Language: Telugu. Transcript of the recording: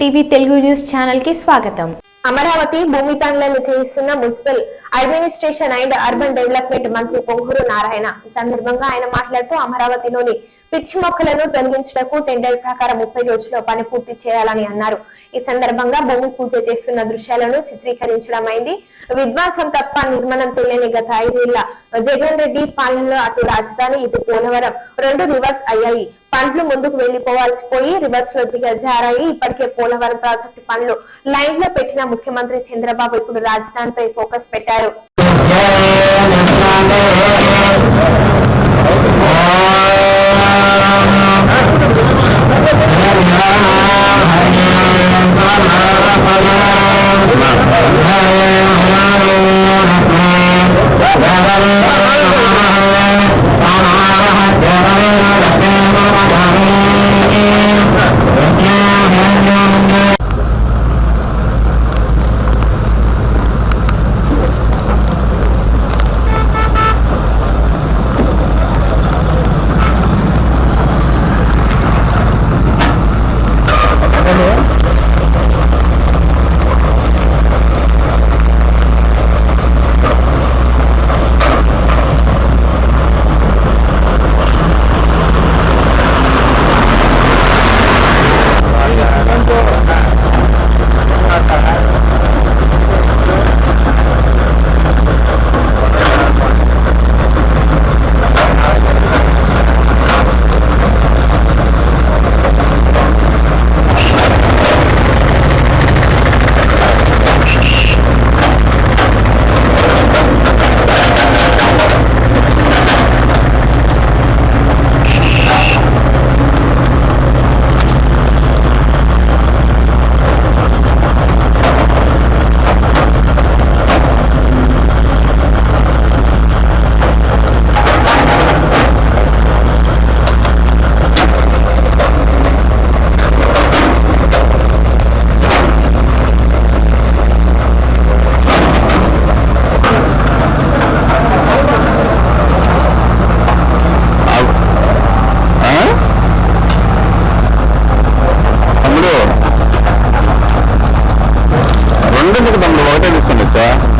టీవీ తెలుగు న్యూస్ ఛానల్కి స్వాగతం. అమరావతి భూమి పనులను చేయిస్తున్న municipal administration and urban development మంత్రి పొంగూరు నారాయణ. ఈ సందర్భంగా ఆయన మాట్లాడుతూ అమరావతిలోని పిచ్చి మొక్కలను తొలగించడానికి టెండర్ ప్రకారం ముప్పై రోజుల్లో పని పూర్తి చేయాలని అన్నారు. ఈ సందర్భంగా భూమి పూజ చేస్తున్న దృశ్యాలను చిత్రీకరించడం అయింది విధ్వంసం తప్ప నిర్మాణం తెలియని గత ఐదేళ్ళ జగన్ రెడ్డి పాలనలో అటు రాజధాని ఇటు పోలవరం రెండు రివర్స్ అయ్యాయి. పండ్లు ముందుకు వెళ్ళిపోవాల్సి పోయి రివర్స్లో జారాయి. ఇప్పటికే పోలవరం ప్రాజెక్టు పనులు లైన్లో పెట్టిన ముఖ్యమంత్రి చంద్రబాబు ఇప్పుడు రాజధానిపై ఫోకస్ పెట్టారు. Leute gefunden, oder?